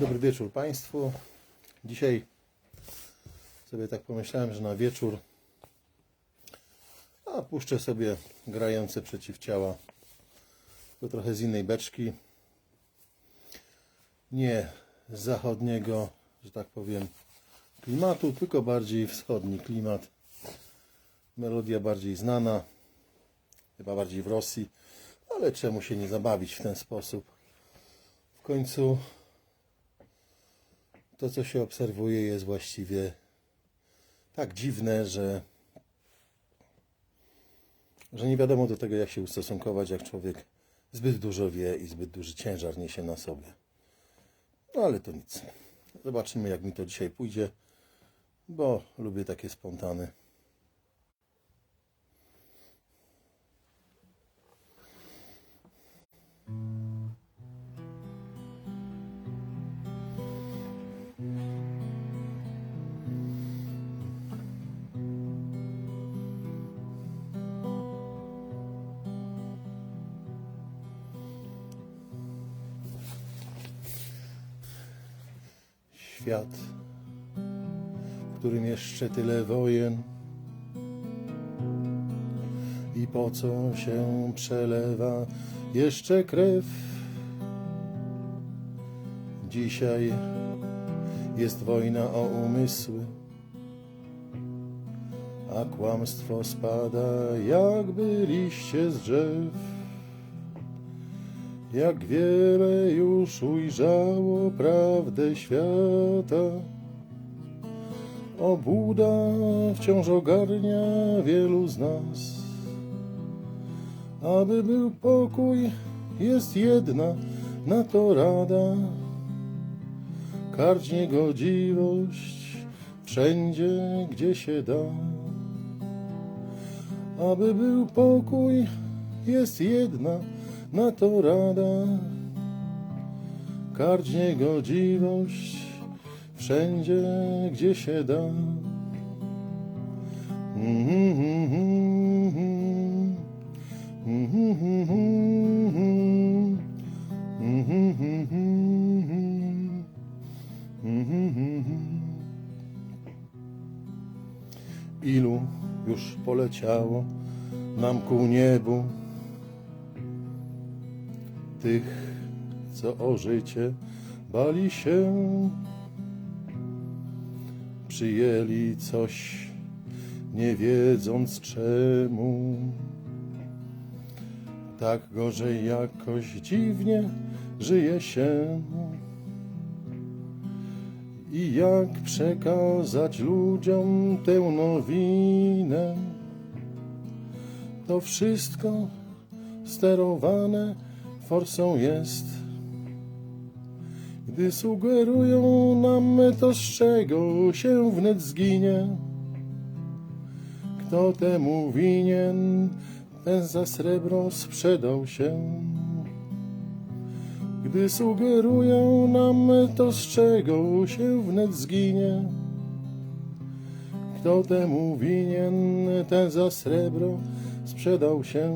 Dobry wieczór Państwu. Dzisiaj sobie tak pomyślałem, że na wieczór a puszczę sobie grające przeciwciała. Tylko trochę z innej beczki. Nie zachodniego, że tak powiem, klimatu, tylko bardziej wschodni klimat. Melodia bardziej znana, chyba bardziej w Rosji, ale czemu się nie zabawić w ten sposób? W końcu to, co się obserwuje, jest właściwie tak dziwne, że, że nie wiadomo do tego, jak się ustosunkować, jak człowiek zbyt dużo wie i zbyt duży ciężar niesie na sobie. No ale to nic. Zobaczymy, jak mi to dzisiaj pójdzie, bo lubię takie spontany. Świat, w którym jeszcze tyle wojen i po co się przelewa jeszcze krew. Dzisiaj jest wojna o umysły, a kłamstwo spada jakby liście z drzew. Jak wiele już ujrzało prawdę świata, obłuda wciąż ogarnia wielu z nas. Aby był pokój, jest jedna na to rada. Karć niegodziwość wszędzie, gdzie się da. Aby był pokój, jest jedna na to rada. Karć niegodziwość wszędzie, gdzie się da. Ilu już poleciało nam ku niebu tych, co o życie bali się, przyjęli coś, nie wiedząc czemu. Tak gorzej jakoś dziwnie żyje się. I jak przekazać ludziom tę nowinę? To wszystko sterowane forsą jest. Gdy sugerują nam to, z czego się wnet zginie. Kto temu winien, ten za srebro sprzedał się. Gdy sugerują nam to, z czego się wnet zginie. Kto temu winien, ten za srebro sprzedał się.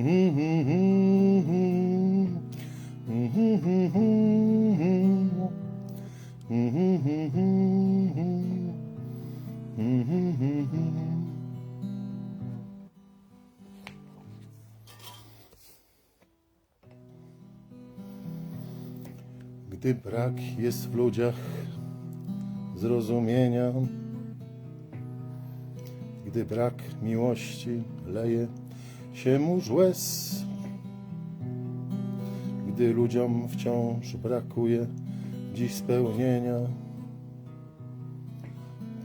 Gdy brak jest w ludziach zrozumienia, gdy brak miłości leje się mórz łez, gdy ludziom wciąż brakuje dziś spełnienia,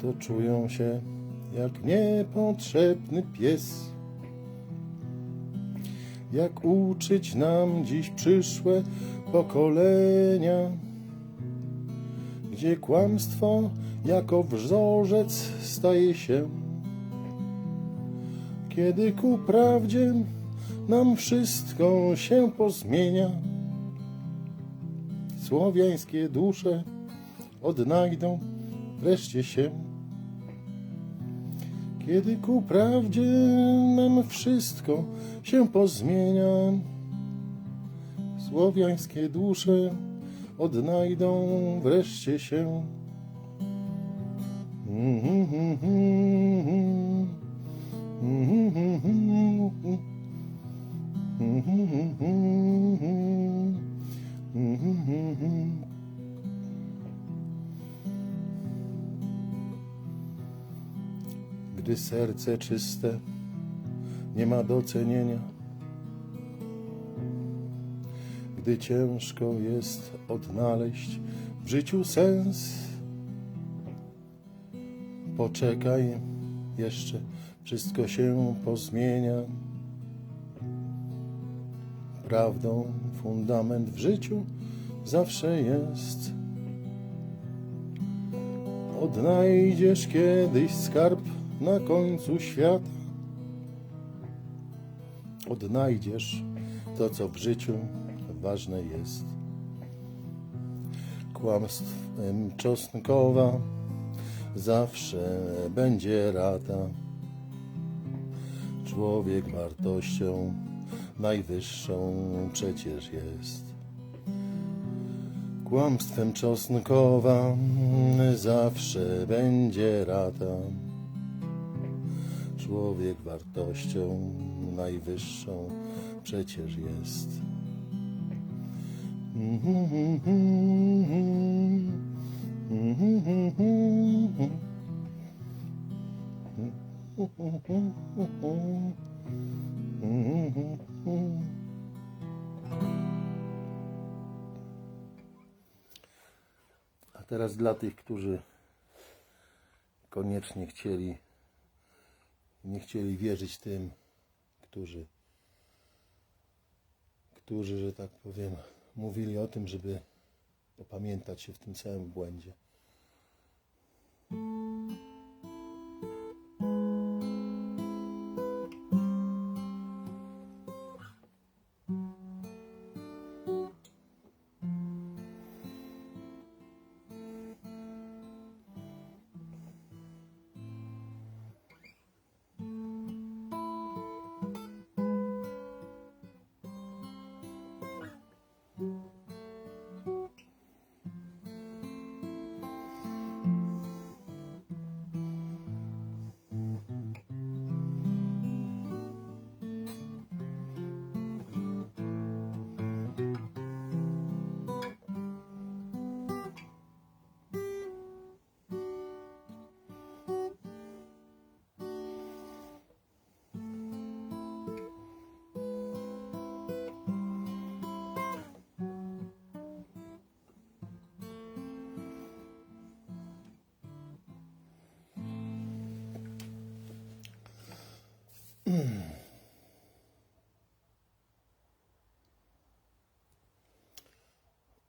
to czują się jak niepotrzebny pies. Jak uczyć nam dziś przyszłe pokolenia, gdzie kłamstwo jako wzorzec staje się kiedy ku prawdzie nam wszystko się pozmienia. Słowiańskie dusze odnajdą wreszcie się. Kiedy ku prawdzie nam wszystko się pozmienia. słowiańskie dusze odnajdą wreszcie się. Gdy serce czyste nie ma docenienia, gdy ciężko jest odnaleźć w życiu sens. Poczekaj, jeszcze wszystko się pozmienia. Prawdą fundament w życiu zawsze jest. Odnajdziesz kiedyś skarb na końcu świata. Odnajdziesz to, co w życiu ważne jest. Kłamstwem czosnkowa zawsze będzie rata. Człowiek wartością najwyższą przecież jest. Kłamstwem czosnkowa zawsze będzie rata. Człowiek wartością najwyższą przecież jest. A teraz dla tych, którzy koniecznie chcieli, nie chcieli wierzyć tym, którzy, którzy, że tak powiem, mówili o tym, żeby opamiętać się w tym całym błędzie.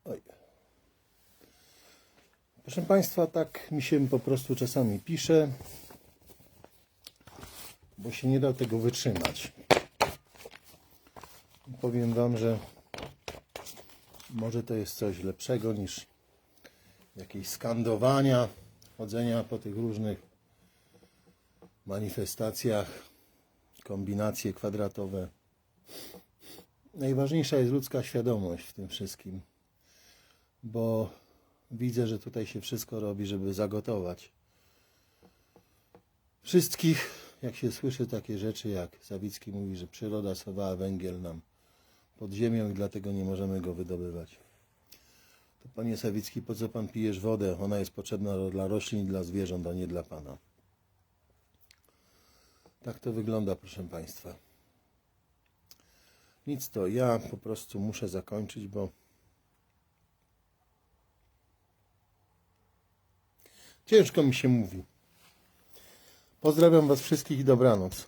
Oj. Proszę Państwa, tak mi się po prostu czasami pisze, bo się nie da tego wytrzymać. Powiem Wam, że może to jest coś lepszego niż jakieś skandowania, chodzenia po tych różnych manifestacjach, kombinacje kwadratowe. Najważniejsza jest ludzka świadomość w tym wszystkim bo widzę, że tutaj się wszystko robi, żeby zagotować wszystkich, jak się słyszy takie rzeczy, jak Sawicki mówi, że przyroda schowała węgiel nam pod ziemią i dlatego nie możemy go wydobywać. To panie Sawicki, po co pan pijesz wodę? Ona jest potrzebna dla roślin dla zwierząt, a nie dla pana. Tak to wygląda, proszę państwa. Nic to, ja po prostu muszę zakończyć, bo Ciężko mi się mówi. Pozdrawiam Was wszystkich i dobranoc.